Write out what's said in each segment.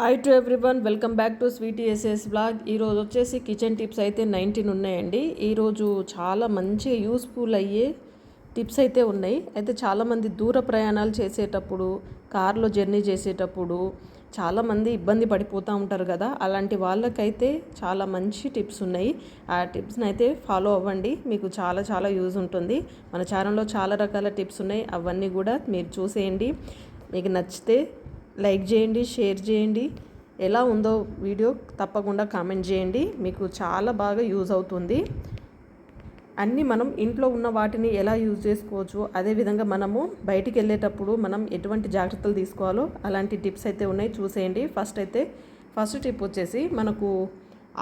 Hi to everyone welcome back to sweet SS blog ఈరోజు వచ్చేసి kitchen tips అయితే nineteen ఉన్నాయండి. ఈరోజు చాలా మంచి యూస్ఫుల్ అయ్యే టిప్స్ అయితే ఉన్నాయి. అయితే చాలామంది దూర ప్రయాణాలు చేసేటప్పుడు కార్లో జర్నీ చేసేటప్పుడు చాలామంది ఇబ్బంది పడిపోతూ ఉంటారు కదా. అలాంటి వాళ్ళకైతే చాలా మంచి టిప్స్ ఉన్నాయి. ఆ టిప్స్ని అయితే ఫాలో అవ్వండి. మీకు చాలా చాలా యూజ్ ఉంటుంది. మన ఛానల్లో చాలా రకాల టిప్స్ ఉన్నాయి. అవన్నీ కూడా మీరు చూసేయండి. మీకు నచ్చితే లైక్ చేయండి షేర్ చేయండి. ఎలా ఉందో వీడియో తప్పకుండా కామెంట్ చేయండి. మీకు చాలా బాగా యూజ్ అవుతుంది. అన్నీ మనం ఇంట్లో ఉన్న వాటిని ఎలా యూజ్ చేసుకోవచ్చు అదేవిధంగా మనము బయటికి వెళ్ళేటప్పుడు మనం ఎటువంటి జాగ్రత్తలు తీసుకోవాలో అలాంటి టిప్స్ అయితే ఉన్నాయి. చూసేయండి. ఫస్ట్ అయితే ఫస్ట్ టిప్ వచ్చేసి మనకు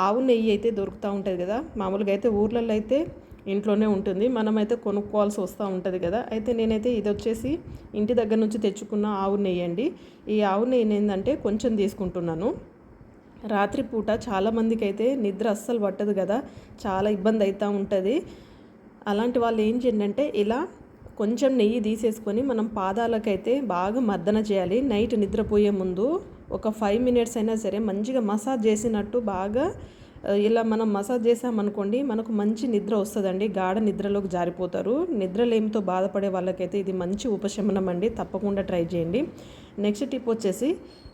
ఆవు నెయ్యి అయితే దొరుకుతూ ఉంటుంది కదా. మామూలుగా అయితే ఊర్లలో అయితే ఇంట్లోనే ఉంటుంది. మనమైతే కొనుక్కోవాల్సి వస్తూ ఉంటుంది కదా. అయితే నేనైతే ఇది వచ్చేసి ఇంటి దగ్గర నుంచి తెచ్చుకున్న ఆవు నెయ్యి అండి ఈ ఆవు నెయ్యి ఏంటంటే కొంచెం తీసుకుంటున్నాను. రాత్రిపూట చాలామందికి అయితే నిద్ర అస్సలు పట్టదు కదా. చాలా ఇబ్బంది అవుతూ ఉంటుంది. అలాంటి వాళ్ళు ఏం చేయండి అంటే ఇలా కొంచెం నెయ్యి తీసేసుకొని మనం పాదాలకైతే బాగా మర్దన చేయాలి. నైట్ నిద్రపోయే ముందు ఒక ఫైవ్ మినిట్స్ అయినా సరే మంచిగా మసాజ్ చేసినట్టు బాగా ఇలా మనం మసాజ్ చేసామనుకోండి మనకు మంచి నిద్ర వస్తుందండి. గాఢ నిద్రలోకి జారిపోతారు. నిద్రలేమితో బాధపడే వాళ్ళకైతే ఇది మంచి ఉపశమనం అండి. తప్పకుండా ట్రై చేయండి. నెక్స్ట్ టిప్ వచ్చేసి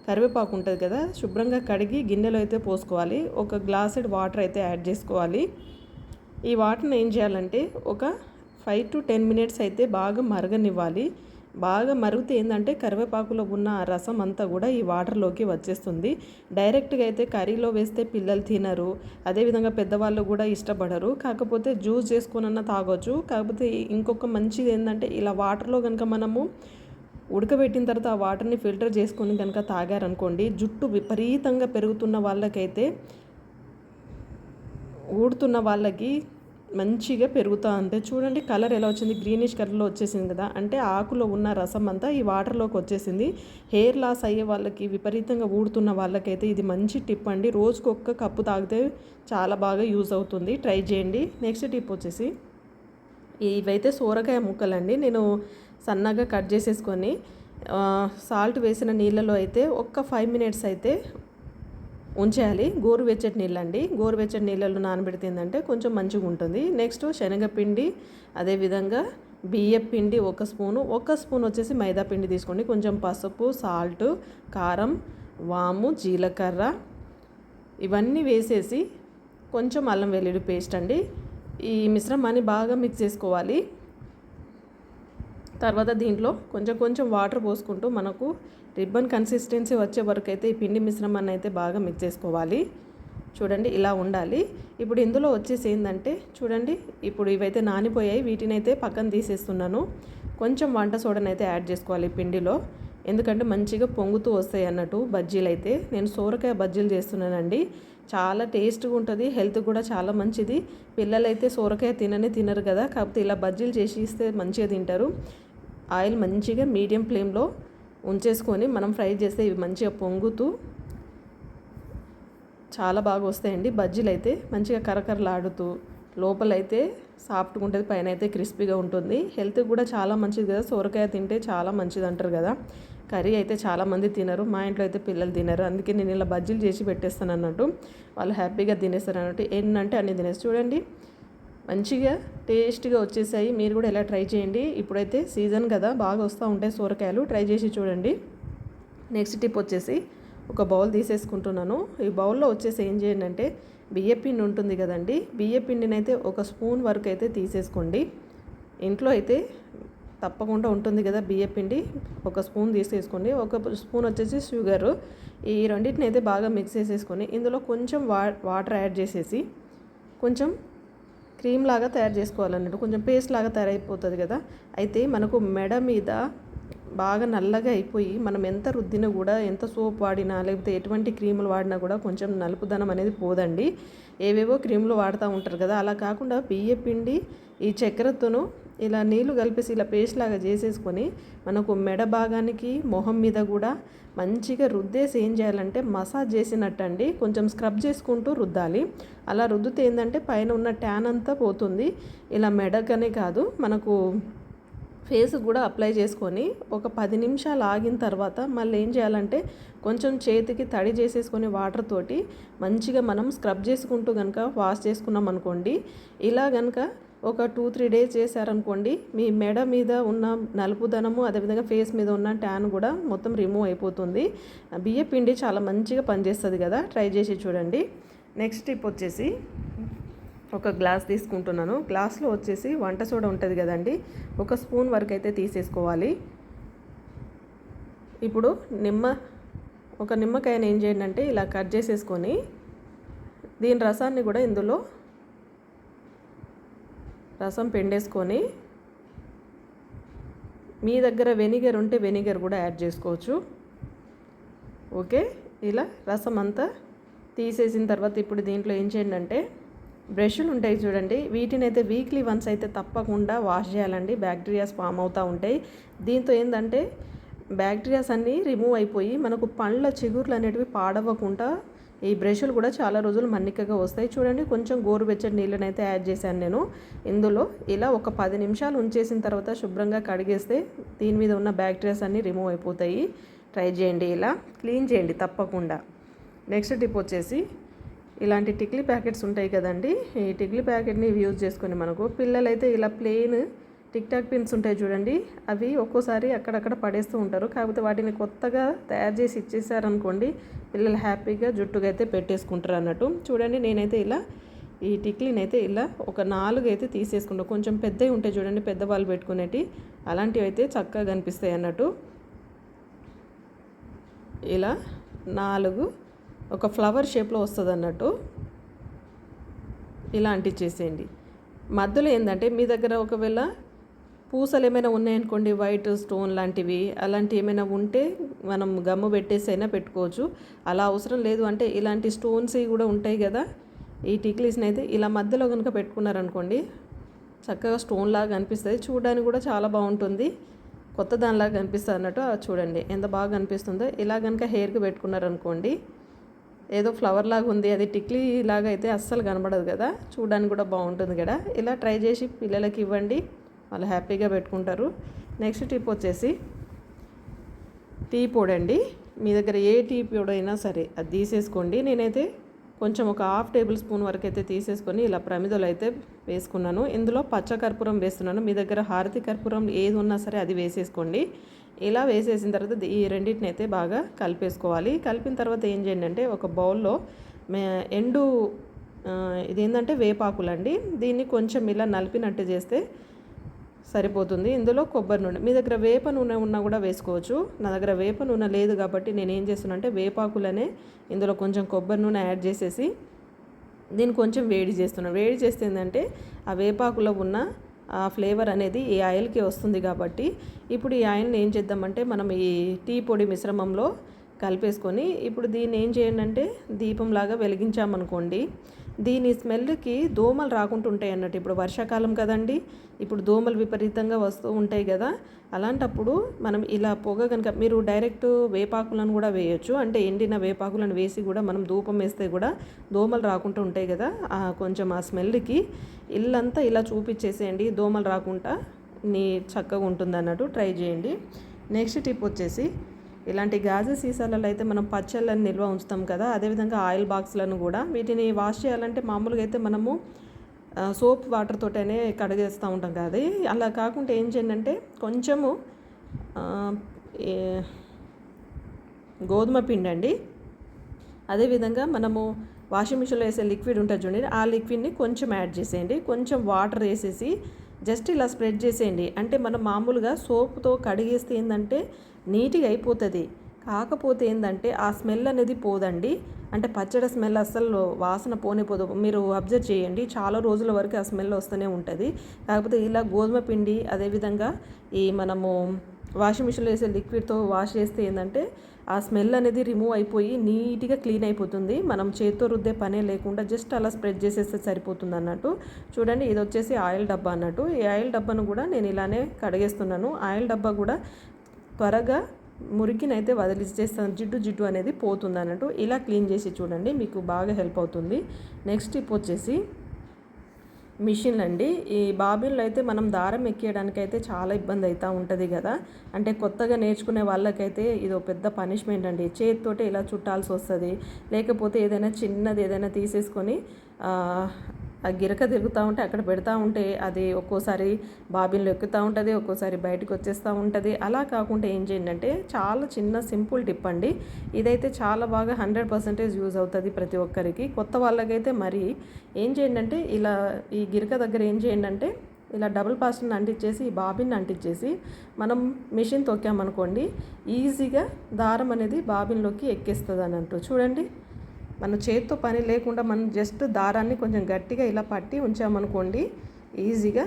కరివేపాకు ఉంటుంది కదా శుభ్రంగా కడిగి గిన్నెలో అయితే పోసుకోవాలి. ఒక గ్లాసెడ్ వాటర్ అయితే యాడ్ చేసుకోవాలి. ఈ వాటర్ని ఏం చేయాలంటే ఒక ఫైవ్ టు టెన్ మినిట్స్ అయితే బాగా మరగనివ్వాలి. బాగా మరుగుతే ఏంటంటే కరివేపాకులో ఉన్న ఆ రసం అంతా కూడా ఈ వాటర్లోకి వచ్చేస్తుంది. డైరెక్ట్గా అయితే కర్రీలో వేస్తే పిల్లలు తినరు. అదేవిధంగా పెద్దవాళ్ళు కూడా ఇష్టపడరు. కాకపోతే జ్యూస్ చేసుకునన్నా తాగొచ్చు. కాకపోతే ఇంకొక మంచిది ఏంటంటే ఇలా వాటర్లో కనుక మనము ఉడకబెట్టిన తర్వాత ఆ వాటర్ని ఫిల్టర్ చేసుకొని కనుక తాగారనుకోండి జుట్టు విపరీతంగా పెరుగుతున్న వాళ్ళకైతే ఊడుతున్న వాళ్ళకి మంచిగా పెరుగుతూ ఉంటే చూడండి కలర్ ఎలా వచ్చింది? గ్రీనిష్ కలర్లో వచ్చేసింది కదా. అంటే ఆకులో ఉన్న రసం అంతా ఈ వాటర్లోకి వచ్చేసింది. హెయిర్ లాస్ అయ్యే వాళ్ళకి విపరీతంగా ఊడుతున్న వాళ్ళకైతే ఇది మంచి టిప్ అండి. రోజుకు ఒక్క కప్పు తాగితే చాలా బాగా యూజ్ అవుతుంది. ట్రై చేయండి. నెక్స్ట్ టిప్ వచ్చేసి ఇవైతే సోరకాయ ముక్కలండి. నేను సన్నగా కట్ చేసేసుకొని సాల్ట్ వేసిన నీళ్ళలో అయితే ఒక్క ఫైవ్ మినిట్స్ అయితే ఉంచేయాలి. గోరువెచ్చటి నీళ్ళండి. గోరువెచ్చటి నీళ్ళలో నానబెడితేందంటే కొంచెం మంచిగా ఉంటుంది నెక్స్ట్ శనగపిండి అదేవిధంగా బియ్యం పిండి ఒక స్పూను. ఒక స్పూన్ వచ్చేసి మైదా పిండి తీసుకోండి. కొంచెం పసుపు సాల్ట్ కారం వాము జీలకర్ర ఇవన్నీ వేసేసి కొంచెం అల్లం వెల్లుల్లి పేస్ట్ అండి. ఈ మిశ్రమాన్ని బాగా మిక్స్ చేసుకోవాలి. తర్వాత దీంట్లో కొంచెం కొంచెం వాటర్ పోసుకుంటూ మనకు రిబ్బన్ కన్సిస్టెన్సీ వచ్చే వరకు అయితే ఈ పిండి మిశ్రమాన్ని అయితే బాగా మిక్స్ చేసుకోవాలి. చూడండి ఇలా ఉండాలి. ఇప్పుడు ఇందులో వచ్చేసి ఏంటంటే చూడండి ఇప్పుడు ఇవైతే నానిపోయాయి. వీటిని అయితే పక్కన తీసేస్తున్నాను. కొంచెం వంట సోడాని అయితే యాడ్ చేసుకోవాలి పిండిలో. ఎందుకంటే మంచిగా పొంగుతూ వస్తాయి అన్నట్టు బజ్జీలు అయితే. నేను సోరకాయ బజ్జీలు చేస్తున్నానండి. చాలా టేస్ట్గా ఉంటుంది హెల్త్ కూడా చాలా మంచిది. పిల్లలైతే సోరకాయ తినని తినరు కదా. కాకపోతే ఇలా బజ్జీలు చేసి ఇస్తే మంచిగా తింటారు. ఆయిల్ మంచిగా మీడియం ఫ్లేమ్లో ఉంచేసుకొని మనం ఫ్రై చేస్తే ఇవి మంచిగా పొంగుతూ చాలా బాగా వస్తాయండి. బజ్జీలు అయితే మంచిగా కరకరలాడుతూ లోపలైతే సాఫ్ట్గా ఉంటుంది పైన అయితే క్రిస్పీగా ఉంటుంది. హెల్త్ కూడా చాలా మంచిది కదా. సొరకాయ తింటే చాలా మంచిది అంటారు కదా. కర్రీ అయితే చాలామంది తినరు. మా ఇంట్లో అయితే పిల్లలు తినరు. అందుకే నేను ఇలా బజ్జీలు చేసి పెట్టేస్తాను అన్నట్టు వాళ్ళు హ్యాపీగా తినేస్తారు అన్నట్టు. ఏంటంటే అన్ని తినేసి చూడండి. మంచిగా టేస్ట్గా వచ్చేసాయి. మీరు కూడా ఎలా ట్రై చేయండి. ఇప్పుడైతే సీజన్ కదా బాగా వస్తూ ఉంటాయి సోరకాయలు ట్రై చేసి చూడండి. నెక్స్ట్ టిప్ వచ్చేసి ఒక బౌల్ తీసేసుకుంటున్నాను. ఈ బౌల్లో వచ్చేసి ఏం చేయండి అంటే బియ్యపిండి ఉంటుంది కదండి బియ్యపిండిని అయితే ఒక స్పూన్ వరకు అయితే తీసేసుకోండి. ఇంట్లో అయితే తప్పకుండా ఉంటుంది కదా బియ్యపిండి ఒక స్పూన్ తీసేసుకోండి. ఒక స్పూన్ వచ్చేసి షుగర్. ఈ రెండింటిని అయితే బాగా మిక్స్ చేసేసుకొని ఇందులో కొంచెం వా వాటర్ యాడ్ చేసేసి కొంచెం క్రీమ్ లాగా తయారు చేసుకోవాలన్నట్టు కొంచెం పేస్ట్ లాగా తయారైపోతుంది కదా. అయితే మనకు మెడ మీద బాగా నల్లగా అయిపోయి మనం ఎంత రుద్దినా కూడా ఎంత సోప్ వాడినా లేకపోతే ఎటువంటి క్రీములు వాడినా కూడా కొంచెం నలుపుదనం అనేది పోదండి. ఏవేవో క్రీములు వాడుతూ ఉంటారు కదా అలా కాకుండా బియ్య పిండి ఈ చక్కెరతోనూ ఇలా నీళ్ళు కలిపేసి ఇలా పేస్ట్ లాగా చేసేసుకొని మనకు మెడ భాగానికి మొహం మీద కూడా మంచిగా రుద్దేసి ఏం చేయాలంటే మసాజ్ చేసినట్టు అండి కొంచెం స్క్రబ్ చేసుకుంటూ రుద్దాలి. అలా రుద్దితే ఏంటంటే పైన ఉన్న ట్యాన్ అంతా పోతుంది. ఇలా మెడకనే కాదు మనకు ఫేస్ కూడా అప్లై చేసుకొని ఒక పది నిమిషాలు ఆగిన తర్వాత మళ్ళీ ఏం చేయాలంటే కొంచెం చేతికి తడి చేసేసుకొని వాటర్ తోటి మంచిగా మనం స్క్రబ్ చేసుకుంటూ కనుక వాష్ చేసుకున్నాం అనుకోండి ఇలా కనుక ఒక టూ త్రీ డేస్ చేశారనుకోండి మీ మెడ మీద ఉన్న నలుపుదనము అదేవిధంగా ఫేస్ మీద ఉన్న ట్యాన్ కూడా మొత్తం రిమూవ్ అయిపోతుంది. బియ్య పిండి చాలా మంచిగా పనిచేస్తుంది కదా ట్రై చేసి చూడండి. నెక్స్ట్ టిప్ వచ్చేసి ఒక గ్లాస్ తీసుకుంటున్నాను. గ్లాస్లో వచ్చేసి వంట సోడా ఉంటుంది కదండి ఒక స్పూన్ వరకు అయితే తీసేసుకోవాలి. ఇప్పుడు నిమ్మ ఒక నిమ్మకాయని ఏం చేయండి అంటే ఇలా కట్ చేసేసుకొని దీని రసాన్ని కూడా ఇందులో రసం పిండేసుకొని మీ దగ్గర వెనిగర్ ఉంటే వెనిగర్ కూడా యాడ్ చేసుకోవచ్చు. ఓకే ఇలా రసం అంతా తీసేసిన తర్వాత ఇప్పుడు దీంట్లో ఏం చేయండి అంటే బ్రష్లు ఉంటాయి చూడండి వీటిని అయితే వీక్లీ వన్స్ అయితే తప్పకుండా వాష్ చేయాలండి. బ్యాక్టీరియాస్ ఫామ్ అవుతూ ఉంటాయి. దీంతో ఏంటంటే బ్యాక్టీరియాస్ అన్నీ రిమూవ్ అయిపోయి మనకు పండ్ల చిగుర్లు అనేటివి పాడవకుండా ఈ బ్రష్లు కూడా చాలా రోజులు మన్నికగా వస్తాయి. చూడండి కొంచెం గోరువెచ్చని నీళ్ళని అయితే యాడ్ చేశాను నేను. ఇందులో ఇలా ఒక పది నిమిషాలు ఉంచేసిన తర్వాత శుభ్రంగా కడిగేస్తే దీని మీద ఉన్న బ్యాక్టీరియాస్ అన్నీ రిమూవ్ అయిపోతాయి. ట్రై చేయండి ఇలా. క్లీన్ చేయండి తప్పకుండా. నెక్స్ట్ టిప్ వచ్చేసి ఇలాంటి టిక్లీ ప్యాకెట్స్ ఉంటాయి కదండి ఈ టిక్లీ ప్యాకెట్ని యూజ్ చేసుకొని మనకు పిల్లలైతే ఇలా ప్లెయిన్ టిక్ టాక్ పిన్స్ ఉంటాయి చూడండి. అవి ఒక్కోసారి అక్కడక్కడ పడేస్తూ ఉంటారు. కాకపోతే వాటిని కొత్తగా తయారు చేసి ఇచ్చేసారనుకోండి పిల్లలు హ్యాపీగా జుట్టుగా అయితే పెట్టేసుకుంటారు అన్నట్టు. చూడండి నేనైతే ఇలా ఈ టిక్లీని అయితే ఇలా ఒక నాలుగు అయితే తీసేసుకుంటాం. కొంచెం పెద్దవి ఉంటాయి చూడండి పెద్దవాళ్ళు పెట్టుకునేటి. అలాంటివి అయితే చక్కగా కనిపిస్తాయి అన్నట్టు. ఇలా నాలుగు ఒక ఫ్లవర్ షేప్లో వస్తుంది అన్నట్టు. ఇలా అంటించేసేయండి మధ్యలో ఏంటంటే మీ దగ్గర ఒకవేళ పూసలు ఏమైనా ఉన్నాయనుకోండి వైట్ స్టోన్ లాంటివి అలాంటివి ఏమైనా ఉంటే మనం గమ్ము పెట్టేసి అయినా పెట్టుకోవచ్చు. అలా అవసరం లేదు. అంటే ఇలాంటి స్టోన్స్ కూడా ఉంటాయి కదా ఈ టిక్లీస్ని అయితే ఇలా మధ్యలో కనుక పెట్టుకున్నారనుకోండి చక్కగా స్టోన్ లాగా అనిపిస్తుంది. చూడడానికి కూడా చాలా బాగుంటుంది. కొత్త దానిలాగా కనిపిస్తుంది అన్నట్టు చూడండి ఎంత బాగా అనిపిస్తుందో. ఇలా కనుక హెయిర్కి పెట్టుకున్నారనుకోండి ఏదో ఫ్లవర్ లాగా ఉంది అది టిక్లీ లాగా అయితే అస్సలు కనబడదు కదా. చూడడానికి కూడా బాగుంటుంది కదా. ఇలా ట్రై చేసి పిల్లలకి ఇవ్వండి. వాళ్ళు హ్యాపీగా పెట్టుకుంటారు. నెక్స్ట్ టిప్ వచ్చేసి టీ పొడి అండి మీ దగ్గర ఏ టీ పొడి అయినా సరే అది తీసేసుకోండి. నేనైతే కొంచెం ఒక హాఫ్ టేబుల్ స్పూన్ వరకు అయితే తీసేసుకొని ఇలా ప్రమిదలు అయితే వేసుకున్నాను. ఇందులో పచ్చ కర్పూరం వేస్తున్నాను. మీ దగ్గర హారతి కర్పూరం ఏది ఉన్నా సరే అది వేసేసుకోండి. ఇలా వేసేసిన తర్వాత ఈ రెండింటిని అయితే బాగా కలిపేసుకోవాలి. కలిపిన తర్వాత ఏం చేయండి అంటే ఒక బౌల్లో ఎండు ఇదేంటంటే వేపాకులండి. దీన్ని కొంచెం ఇలా నలిపినట్టు చేస్తే సరిపోతుంది. ఇందులో కొబ్బరి నూనె. మీ దగ్గర వేప నూనె ఉన్నా కూడా వేసుకోవచ్చు. నా దగ్గర వేప నూనె లేదు కాబట్టి నేను ఏం చేస్తున్నా అంటే వేపాకులనే ఇందులో కొంచెం కొబ్బరి నూనె యాడ్ చేసేసి దీన్ని కొంచెం వేడి చేస్తున్నాను. వేడి చేస్తే ఏంటంటే ఆ వేపాకులో ఉన్న ఆ ఫ్లేవర్ అనేది ఈ ఆయిల్కి వస్తుంది కాబట్టి ఇప్పుడు ఈ ఆయిల్ని ఏం చేద్దామంటే మనం ఈ టీ పొడి మిశ్రమంలో కలిపేసుకొని ఇప్పుడు దీన్ని ఏం చేయండి అంటే దీపంలాగా వెలిగించామనుకోండి దీని స్మెల్కి దోమలు రాకుండా ఉంటాయి అన్నట్టు. ఇప్పుడు వర్షాకాలం కదండి ఇప్పుడు దోమలు విపరీతంగా వస్తూ ఉంటాయి కదా అలాంటప్పుడు మనం ఇలా పొగ కనుక మీరు డైరెక్ట్ వేపాకులను కూడా వేయొచ్చు. అంటే ఎండిన వేపాకులను వేసి కూడా మనం ధూపం వేస్తే కూడా దోమలు రాకుండా ఉంటాయి కదా కొంచెం ఆ స్మెల్కి. ఇల్లంతా ఇలా చూపించేసేయండి దోమలు రాకుండా నీ చక్కగా ఉంటుంది అన్నట్టు ట్రై చేయండి. నెక్స్ట్ టిప్ వచ్చేసి ఇలాంటి గాజు సీసాలలో అయితే మనం పచ్చళ్ళని నిల్వ ఉంచుతాం కదా అదేవిధంగా ఆయిల్ బాక్స్లను కూడా. వీటిని వాష్ చేయాలంటే మామూలుగా అయితే మనము సోప్ వాటర్ తోటనే కడిగేస్తూ ఉంటాం కదా. అలా కాకుండా ఏం చేయండి అంటే కొంచెము గోధుమ పిండి అండి. అదేవిధంగా మనము వాషింగ్ మిషన్లో వేసే లిక్విడ్ ఉంటుంది చూడండి ఆ లిక్విడ్ని కొంచెం యాడ్ చేసేయండి. కొంచెం వాటర్ వేసేసి జస్ట్ ఇలా స్ప్రెడ్ చేసేయండి. అంటే మనం మామూలుగా సోప్తో కడిగేస్తే ఏంటంటే నీట్గా అయిపోతుంది. కాకపోతే ఏంటంటే ఆ స్మెల్ అనేది పోదండి. అంటే పచ్చడి స్మెల్ అస్సలు వాసన పోనే పోదు. మీరు అబ్జర్వ్ చేయండి. చాలా రోజుల వరకు ఆ స్మెల్ వస్తూనే ఉంటుంది. కాకపోతే ఇలా గోధుమ పిండి అదేవిధంగా ఈ మనము వాషింగ్ మిషన్లో వేసే లిక్విడ్తో వాష్ చేస్తే ఏంటంటే ఆ స్మెల్ అనేది రిమూవ్ అయిపోయి నీట్గా క్లీన్ అయిపోతుంది. మనం చేతితో రుద్దే పనే లేకుండా జస్ట్ అలా స్ప్రెడ్ చేసేస్తే సరిపోతుంది అన్నట్టు. చూడండి ఇది వచ్చేసి ఆయిల్ డబ్బా అన్నట్టు. ఈ ఆయిల్ డబ్బాను కూడా నేను ఇలానే కడిగేస్తున్నాను. ఆయిల్ డబ్బా కూడా త్వరగా మురికినైతే వదిలిచేస్తాను జిడ్డు జిడ్డు అనేది పోతుంది అన్నట్టు ఇలా క్లీన్ చేసి చూడండి మీకు బాగా హెల్ప్ అవుతుంది. నెక్స్ట్ టిప్ వచ్చేసి మిషన్లు అండి. ఈ బాబిన్లో అయితే మనం దారం ఎక్కియడానికి అయితే చాలా ఇబ్బంది అవుతూ ఉంటుంది కదా. అంటే కొత్తగా నేర్చుకునే వాళ్ళకైతే ఇది ఒక పెద్ద పనిష్మెంట్ అండి. చేతితోటే ఇలా చుట్టాల్సి వస్తుంది. లేకపోతే ఏదైనా చిన్నది ఏదైనా తీసేసుకొని ఆ, గిరక తిరుగుతూ ఉంటే అక్కడ పెడతా ఉంటే అది ఒక్కోసారి బాబిన్లో ఎక్కుతూ ఉంటుంది ఒక్కోసారి బయటకు వచ్చేస్తూ ఉంటుంది. అలా కాకుండా ఏం చేయండి అంటే చాలా చిన్న సింపుల్ టిప్ అండి. ఇదైతే చాలా బాగా హండ్రెడ్ పర్సెంటేజ్ యూజ్ అవుతుంది ప్రతి ఒక్కరికి. కొత్త వాళ్ళకైతే మరి ఏం చేయండి అంటే ఇలా ఈ గిరక దగ్గర ఏం చేయండి అంటే ఇలా డబుల్ పాస్ట్ని అంటించేసి ఈ బాబిన్ అంటించేసి మనం మిషన్ తొక్కామనుకోండి ఈజీగా దారం అనేది బాబిన్లోకి ఎక్కిస్తుంది అంటూ చూడండి. మన చేతితో పని లేకుండా మనం జస్ట్ దారాన్ని కొంచెం గట్టిగా ఇలా పట్టి ఉంచామనుకోండి ఈజీగా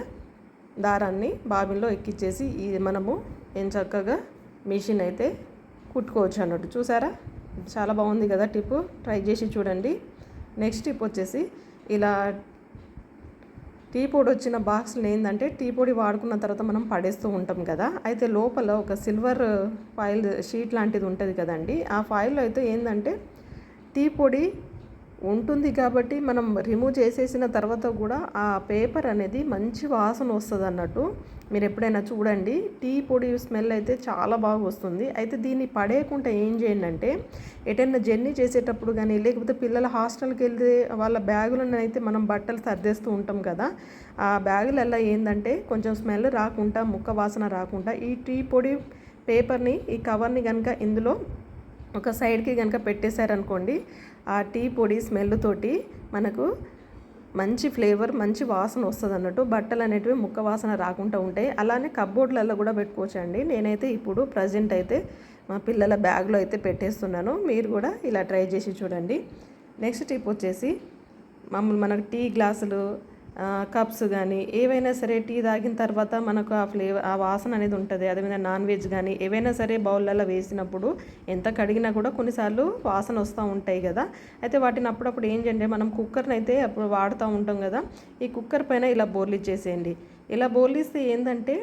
దారాన్ని బాబిన్లో ఎక్కించేసి ఈ మనము ఏం చక్కగా మిషన్ అయితే కుట్టుకోవచ్చు అన్నట్టు. చూసారా? చాలా బాగుంది కదా టిప్. ట్రై చేసి చూడండి. నెక్స్ట్ టిప్ వచ్చేసి ఇలా టీ పొడి వచ్చిన బాక్స్లో ఏంటంటే టీ పొడి వాడుకున్న తర్వాత మనం పడేస్తూ ఉంటాం కదా. అయితే లోపల ఒక సిల్వర్ ఫాయిల్ షీట్ లాంటిది ఉంటుంది కదండి. ఆ ఫాయిల్లో అయితే ఏంటంటే టీ పొడి ఉంటుంది కాబట్టి మనం రిమూవ్ చేసేసిన తర్వాత కూడా ఆ పేపర్ అనేది మంచి వాసన వస్తుంది అన్నట్టు. మీరు ఎప్పుడైనా చూడండి టీ పొడి స్మెల్ అయితే చాలా బాగా వస్తుంది. అయితే దీన్ని పడేయకుండా ఏం చేయండి అంటే ఎటైనా జర్నీ చేసేటప్పుడు కానీ లేకపోతే పిల్లల హాస్టల్కి వెళ్తే వాళ్ళ బ్యాగులను అయితే మనం బట్టలు సర్దేస్తూ ఉంటాం కదా ఆ బ్యాగులలో ఏంటంటే కొంచెం స్మెల్ రాకుండా ముక్క వాసన రాకుండా ఈ టీ పొడి పేపర్ని ఈ కవర్ని కనుక ఇందులో ఒక సైడ్కి కనుక పెట్టేశారనుకోండి ఆ టీ పొడి స్మెల్ తోటి మనకు మంచి ఫ్లేవర్ మంచి వాసన వస్తుంది అన్నట్టు బట్టలు అనేటివి ముక్క వాసన రాకుండా ఉంటాయి. అలానే కబ్బోర్డ్లలో కూడా పెట్టుకోవచ్చు అండి నేనైతే ఇప్పుడు ప్రజెంట్ అయితే మా పిల్లల బ్యాగ్లో అయితే పెట్టేస్తున్నాను. మీరు కూడా ఇలా ట్రై చేసి చూడండి. నెక్స్ట్ టిప్ వచ్చేసి మామూలు మనకు టీ గ్లాసులు కప్స్ కానీ ఏవైనా సరే టీ తాగిన తర్వాత మనకు ఆ ఫ్లేవర్ ఆ వాసన అనేది ఉంటుంది. అదేవిధంగా నాన్ వెజ్ కానీ ఏవైనా సరే బౌల్లలో వేసినప్పుడు ఎంత కడిగినా కూడా కొన్నిసార్లు వాసన వస్తూ ఉంటాయి కదా. అయితే వాటిని అప్పుడప్పుడు ఏం చేయండి మనం కుక్కర్ని అయితే అప్పుడు వాడుతూ ఉంటాం కదా. ఈ కుక్కర్ పైన ఇలా బోర్లిచ్చేసేయండి ఇలా బోర్లిస్తే ఏంటంటే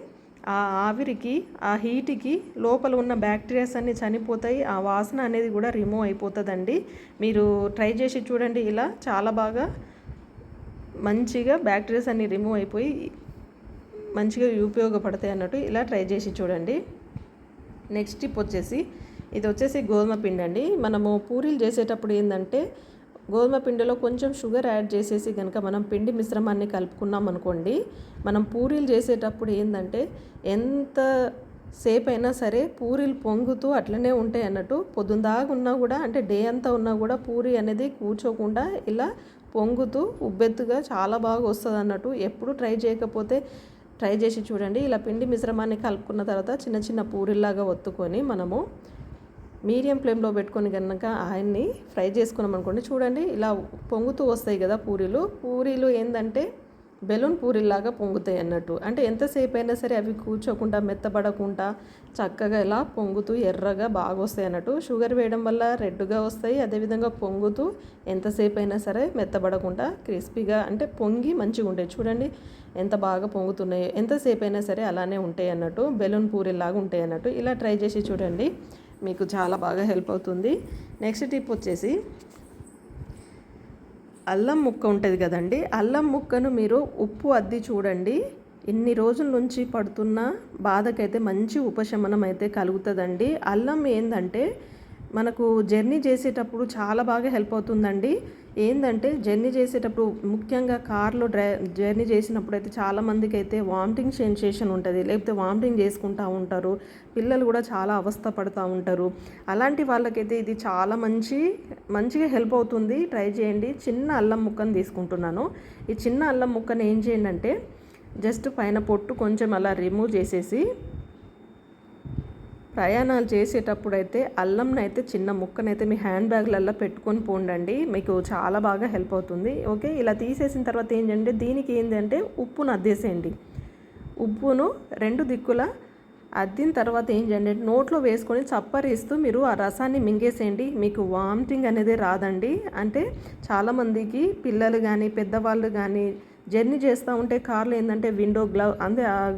ఆ ఆవిరికి ఆ హీట్కి లోపల ఉన్న బ్యాక్టీరియాస్ అన్నీ చనిపోతాయి. ఆ వాసన అనేది కూడా రిమూవ్ అయిపోతుందండి. మీరు ట్రై చేసి చూడండి ఇలా చాలా బాగా మంచిగా బ్యాక్టీరియాస్ అన్ని రిమూవ్ అయిపోయి మంచిగా ఉపయోగపడతాయి అన్నట్టు ఇలా ట్రై చేసి చూడండి. నెక్స్ట్ టిప్ వచ్చేసి ఇది వచ్చేసి గోధుమ పిండి అండి. మనము పూరీలు చేసేటప్పుడు ఏంటంటే గోధుమ పిండిలో కొంచెం షుగర్ యాడ్ చేసేసి కనుక మనం పిండి మిశ్రమాన్ని కలుపుకున్నాం అనుకోండి మనం పూరీలు చేసేటప్పుడు ఏంటంటే ఎంత సేపు అయినా సరే పూరీలు పొంగుతూ అట్లనే ఉంటాయి అన్నట్టు పొద్దుందాగా ఉన్నా కూడా అంటే డే అంతా ఉన్నా కూడా పూరి అనేది కూర్చోకుండా ఇలా పొంగుతూ ఉబ్బెత్తుగా చాలా బాగా వస్తుంది అన్నట్టు ఎప్పుడు ట్రై చేయకపోతే ట్రై చేసి చూడండి. ఇలా పిండి మిశ్రమాన్ని కలుపుకున్న తర్వాత చిన్న చిన్న పూరిల్లాగా ఒత్తుకొని మనము మీడియం ఫ్లేమ్లో పెట్టుకొని కనుక ఆయన్ని ఫ్రై చేసుకున్నాం అనుకోండి చూడండి ఇలా పొంగుతూ వస్తాయి కదా పూరీలు. పూరీలు ఏంటంటే బెలూన్ పూరిలాగా పొంగుతాయి అన్నట్టు. అంటే ఎంతసేపు అయినా సరే అవి కూర్చోకుండా మెత్తబడకుండా చక్కగా ఇలా పొంగుతూ ఎర్రగా బాగా వస్తాయి అన్నట్టు. షుగర్ వేయడం వల్ల రెడ్గా వస్తాయి. అదేవిధంగా పొంగుతూ ఎంతసేపు అయినా సరే మెత్తబడకుండా క్రిస్పీగా అంటే పొంగి మంచిగా ఉంటాయి. చూడండి ఎంత బాగా పొంగుతున్నాయో. ఎంతసేపు అయినా సరే అలానే ఉంటాయి అన్నట్టు. బెలూన్ పూరిలాగా ఉంటాయి అన్నట్టు. ఇలా ట్రై చేసి చూడండి. మీకు చాలా బాగా హెల్ప్ అవుతుంది. నెక్స్ట్ టిప్ వచ్చేసి అల్లం ముక్క ఉంటుంది కదండి అల్లం ముక్కను మీరు ఉప్పు అద్ది చూడండి. ఇన్ని రోజుల నుంచి పడుతున్న బాధకైతే మంచి ఉపశమనం అయితే కలుగుతుందండి. అల్లం ఏంటంటే మనకు జర్నీ చేసేటప్పుడు చాలా బాగా హెల్ప్ అవుతుందండి. ఏంటంటే జర్నీ చేసేటప్పుడు ముఖ్యంగా కార్లో డ్రై జర్నీ చేసినప్పుడు అయితే చాలామందికి అయితే వామిటింగ్ సెన్సేషన్ ఉంటుంది. లేకపోతే వామిటింగ్ చేసుకుంటూ ఉంటారు. పిల్లలు కూడా చాలా అవస్థ పడుతూ ఉంటారు. అలాంటి వాళ్ళకైతే ఇది చాలా మంచి మంచిగా హెల్ప్ అవుతుంది. ట్రై చేయండి. చిన్న అల్లం ముక్కను తీసుకుంటున్నాను. ఈ చిన్న అల్లం ముక్కను ఏం చేయండి అంటే జస్ట్ పైన పొట్టు కొంచెం అలా రిమూవ్ చేసేసి ప్రయాణాలు చేసేటప్పుడు అయితే అల్లంని అయితే చిన్న ముక్కనైతే మీ హ్యాండ్ బ్యాగ్లలో పెట్టుకొని పోండండి. మీకు చాలా బాగా హెల్ప్ అవుతుంది. ఓకే? ఇలా తీసేసిన తర్వాత ఏంటంటే దీనికి ఏంటంటే ఉప్పును అద్దేసేయండి. ఉప్పును రెండు దిక్కుల అద్దిన తర్వాత ఏంటంటే నోట్లో వేసుకొని చప్పరిస్తూ మీరు ఆ రసాన్ని మింగేసేయండి. మీకు వామిటింగ్ అనేది రాదండి. అంటే చాలామందికి పిల్లలు కానీ పెద్దవాళ్ళు కానీ జర్నీ చేస్తూ ఉంటే కార్లో ఏంటంటే విండో గ్లవ్ అంటే ఆ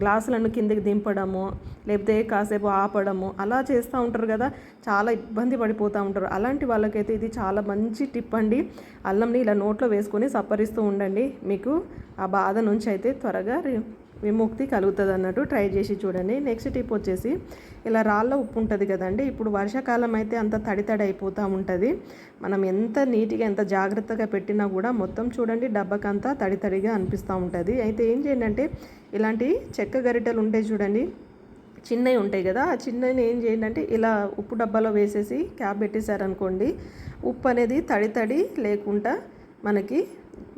గ్లాసులను కిందకి దింపడము లేకపోతే కాసేపు ఆపడము అలా చేస్తూ ఉంటారు కదా. చాలా ఇబ్బంది పడిపోతూ ఉంటారు. అలాంటి వాళ్ళకైతే ఇది చాలా మంచి టిప్ అండి. అల్లంని ఇలా నోట్లో వేసుకొని సప్పరిస్తూ ఉండండి. మీకు ఆ బాధ నుంచి అయితే త్వరగా రి- విముక్తి కలుగుతుంది అన్నట్టు ట్రై చేసి చూడండి. నెక్స్ట్ టిప్ వచ్చేసి ఇలా రాళ్ళ ఉప్పు ఉంటుంది కదండి. ఇప్పుడు వర్షాకాలం అయితే అంత తడి తడి అయిపోతూ ఉంటుంది. మనం ఎంత నీట్గా ఎంత జాగ్రత్తగా పెట్టినా కూడా మొత్తం చూడండి డబ్బకంతా తడి తడిగా అనిపిస్తూ ఉంటుంది. అయితే ఏం చేయండి అంటే ఇలాంటి చెక్క గరిటెలు ఉంటాయి చూడండి చిన్నవి ఉంటాయి కదా ఆ చిన్నవి ఏం చేయండి అంటే ఇలా ఉప్పు డబ్బాలో వేసేసి క్యాప్ పెట్టేశారనుకోండి ఉప్పు అనేది తడి తడి లేకుండా మనకి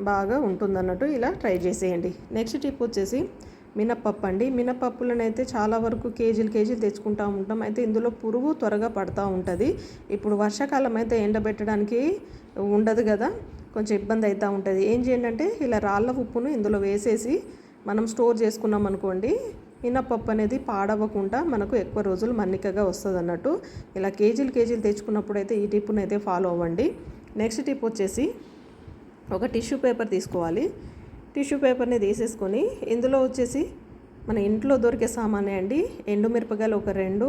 బాగా ఉంటుందన్నట్టు ఇలా ట్రై చేసేయండి. నెక్స్ట్ టిప్ వచ్చేసి మినప్పప్పు అండి మినపప్పులను అయితే చాలా వరకు కేజీలు కేజీలు తెచ్చుకుంటూ ఉంటాం. అయితే ఇందులో పురుగు త్వరగా పడుతూ ఉంటుంది. ఇప్పుడు వర్షాకాలం అయితే ఎండబెట్టడానికి ఉండదు కదా. కొంచెం ఇబ్బంది అవుతూ ఉంటుంది. ఏం చేయండి అంటే ఇలా రాళ్ళ ఉప్పును ఇందులో వేసేసి మనం స్టోర్ చేసుకున్నాం అనుకోండి మినపప్పు అనేది పాడవకుండా మనకు ఎక్కువ రోజులు మన్నికగా వస్తుంది అన్నట్టు. ఇలా కేజీలు కేజీలు తెచ్చుకున్నప్పుడు అయితే ఈ టిప్పును అయితే ఫాలో అవ్వండి. నెక్స్ట్ టిప్ వచ్చేసి ఒక టిష్యూ పేపర్ తీసుకోవాలి. టిష్యూ పేపర్ని తీసేసుకొని ఇందులో వచ్చేసి మన ఇంట్లో దొరికే సామానే అండి. ఎండుమిరపకాయలు ఒక రెండు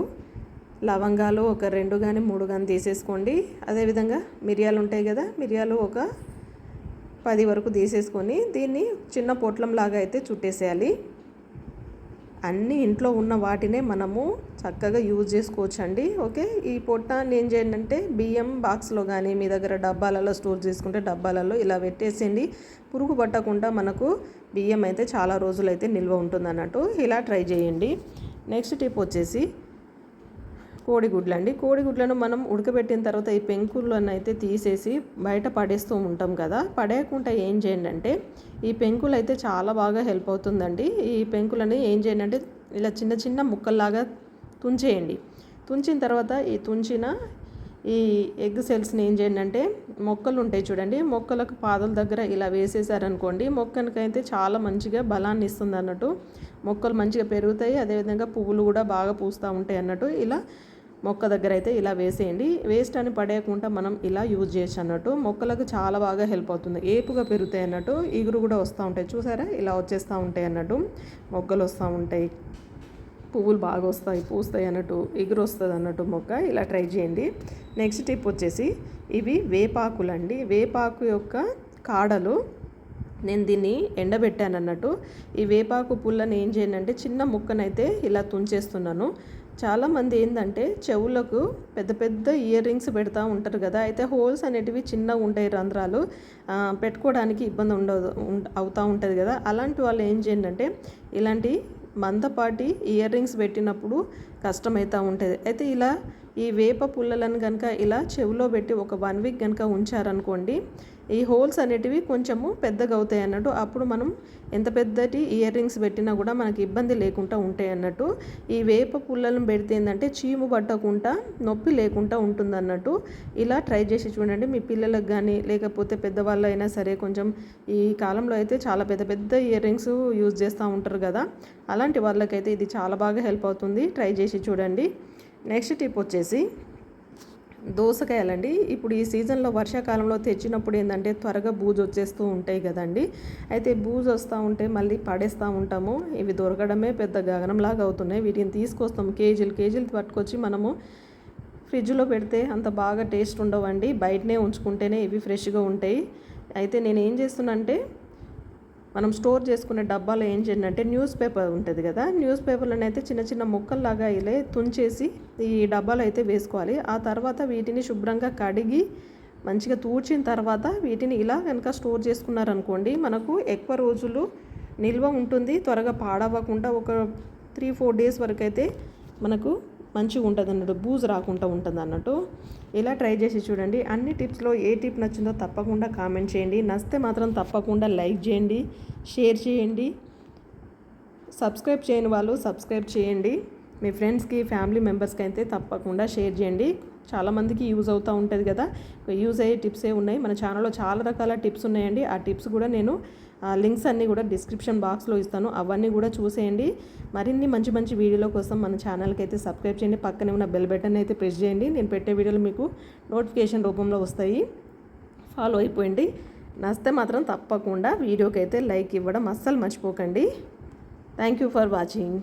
లవంగాలు ఒక రెండు కానీ మూడు కానీ తీసేసుకోండి. అదేవిధంగా మిరియాలు ఉంటాయి కదా మిరియాలు ఒక పది వరకు తీసేసుకొని దీన్ని చిన్న పొట్లంలాగా అయితే చుట్టేసేయాలి. అన్నీ ఇంట్లో ఉన్న వాటినే మనము చక్కగా యూజ్ చేసుకోవచ్చు అండి ఓకే? ఈ పొట్ట ఏం చేయండి బియ్యం బాక్స్లో కానీ మీ దగ్గర డబ్బాలలో స్టోర్ చేసుకుంటే డబ్బాలలో ఇలా పెట్టేసేయండి. పురుగు పట్టకుండా మనకు బియ్యం అయితే చాలా రోజులైతే నిల్వ ఉంటుంది అన్నట్టు ఇలా ట్రై చేయండి. నెక్స్ట్ టిప్ వచ్చేసి కోడిగుడ్లు అండి కోడిగుడ్లను మనం ఉడకబెట్టిన తర్వాత ఈ పెంకులను అయితే తీసేసి బయట పడేస్తూ ఉంటాం కదా. పడేయకుండా ఏం చేయండి అంటే ఈ పెంకులు అయితే చాలా బాగా హెల్ప్ అవుతుందండి. ఈ పెంకులని ఏం చేయండి అంటే ఇలా చిన్న చిన్న ముక్కల్లాగా తుంచేయండి. తుంచిన తర్వాత ఈ తుంచిన ఈ ఎగ్ సెల్స్ని ఏం చేయండి అంటే మొక్కలు ఉంటాయి చూడండి. మొక్కలకు పాదల దగ్గర ఇలా వేసేసారనుకోండి మొక్కనికైతే చాలా మంచిగా బలాన్ని ఇస్తుంది అన్నట్టు. మొక్కలు మంచిగా పెరుగుతాయి అదేవిధంగా పువ్వులు కూడా బాగా పూస్తూ ఉంటాయి అన్నట్టు. ఇలా మొక్క దగ్గర అయితే ఇలా వేసేయండి. వేస్ట్ అని పడేయకుండా మనం ఇలా యూజ్ చేయొచ్చు అన్నట్టు. మొక్కలకు చాలా బాగా హెల్ప్ అవుతుంది. ఏపుగా పెరుగుతాయి అన్నట్టు. ఇగురు కూడా వస్తూ ఉంటాయి. చూసారా? ఇలా వచ్చేస్తూ ఉంటాయి అన్నట్టు. మొగ్గలు వస్తూ ఉంటాయి. పువ్వులు బాగా వస్తాయి పూస్తాయి అన్నట్టు. ఎగురు వస్తుంది అన్నట్టు మొక్క. ఇలా ట్రై చేయండి. నెక్స్ట్ టిప్ వచ్చేసి ఇవి వేపాకులు అండి వేపాకు యొక్క కాడలు నేను దీన్ని ఎండబెట్టాను అన్నట్టు. ఈ వేపాకు పుల్లని ఏం చేయండి అంటే చిన్న ముక్కనైతే ఇలా తుంచేస్తున్నాను. చాలామంది ఏంటంటే చెవులకు పెద్ద పెద్ద ఇయర్ రింగ్స్ పెడతా ఉంటారు కదా. అయితే హోల్స్ అనేటివి చిన్నగా ఉంటాయి రంధ్రాలు. పెట్టుకోవడానికి ఇబ్బంది ఉండదు అవుతూ ఉంటుంది కదా. అలాంటి వాళ్ళు ఏం చేయండి అంటే ఇలాంటి మందపాటి ఇయర్ రింగ్స్ పెట్టినప్పుడు కష్టమవుతూ ఉంటుంది. అయితే ఇలా ఈ వేప పుల్లలను కనుక ఇలా చెవిలో పెట్టి ఒక వన్ వీక్ కనుక ఉంచారనుకోండి ఈ హోల్స్ అనేటివి కొంచెము పెద్దగా అవుతాయి అన్నట్టు. అప్పుడు మనం ఎంత పెద్దటి ఇయర్ రింగ్స్ పెట్టినా కూడా మనకి ఇబ్బంది లేకుండా ఉంటాయి అన్నట్టు. ఈ వేప పుల్లలను పెడితే ఏంటంటే చీము పట్టకుండా నొప్పి లేకుండా ఉంటుంది అన్నట్టు. ఇలా ట్రై చేసి చూడండి. మీ పిల్లలకు కానీ లేకపోతే పెద్దవాళ్ళు అయినా సరే కొంచెం ఈ కాలంలో అయితే చాలా పెద్ద పెద్ద ఇయర్ రింగ్స్ యూజ్ చేస్తూ ఉంటారు కదా. అలాంటి వాళ్ళకైతే ఇది చాలా బాగా హెల్ప్ అవుతుంది. ట్రై చేసి చూడండి. నెక్స్ట్ టిప్ వచ్చేసి దోసకాయలండి. ఇప్పుడు ఈ సీజన్లో వర్షాకాలంలో తెచ్చినప్పుడు ఏంటంటే త్వరగా బూజు వచ్చేస్తూ ఉంటాయి కదండి. అయితే బూజు వస్తూ ఉంటే మళ్ళీ పడేస్తూ ఉంటాము. ఇవి దొరకడమే పెద్ద గగనంలాగా అవుతున్నాయి. వీటిని తీసుకొస్తాము కేజీలు కేజీలు పట్టుకొచ్చి మనము ఫ్రిడ్జ్లో పెడితే అంత బాగా టేస్ట్ ఉండవండి. బయటనే ఉంచుకుంటేనే ఇవి ఫ్రెష్గా ఉంటాయి. అయితే నేను ఏం చేస్తున్నా అంటే మనం స్టోర్ చేసుకునే డబ్బాలో ఏం చేయండి అంటే న్యూస్ పేపర్ ఉంటుంది కదా న్యూస్ పేపర్లను అయితే చిన్న చిన్న ముక్కల్లాగా ఇలా తుంచేసి ఈ డబ్బాలో అయితే వేసుకోవాలి. ఆ తర్వాత వీటిని శుభ్రంగా కడిగి మంచిగా తూడ్చిన తర్వాత వీటిని ఇలా కనుక స్టోర్ చేసుకున్నారనుకోండి మనకు ఎక్కువ రోజులు నిల్వ ఉంటుంది. త్వరగా పాడవ్వకుండా ఒక త్రీ ఫోర్ డేస్ వరకు అయితే మనకు మంచిగా ఉంటుంది అన్నట్టు బూజు రాకుండా ఉంటుంది అన్నట్టు ఇలా ట్రై చేసి చూడండి. అన్ని టిప్స్లో ఏ టిప్ నచ్చిందో తప్పకుండా కామెంట్ చేయండి. నచ్చితే మాత్రం తప్పకుండా లైక్ చేయండి షేర్ చేయండి సబ్స్క్రైబ్ చేయని వాళ్ళు సబ్స్క్రైబ్ చేయండి. మీ ఫ్రెండ్స్కి ఫ్యామిలీ మెంబర్స్కి అయితే తప్పకుండా షేర్ చేయండి. చాలామందికి యూజ్ అవుతూ ఉంటుంది కదా. యూజ్ అయ్యే టిప్సే ఉన్నాయి. మన ఛానల్లో చాలా రకాల టిప్స్ ఉన్నాయండి. ఆ టిప్స్ కూడా నేను లింక్స్ అన్నీ కూడా డిస్క్రిప్షన్ బాక్స్లో ఇస్తాను. అవన్నీ కూడా చూసేయండి. మరిన్ని మంచి మంచి వీడియోల కోసం మన ఛానల్కి అయితే సబ్స్క్రైబ్ చేయండి. పక్కనే ఉన్న బెల్ బటన్ అయితే ప్రెస్ చేయండి. నేను పెట్టే వీడియోలు మీకు నోటిఫికేషన్ రూపంలో వస్తాయి. ఫాలో అయిపోయింది నచ్చితే మాత్రం తప్పకుండా వీడియోకి అయితే లైక్ ఇవ్వడం అస్సలు మర్చిపోకండి. Thank you for watching.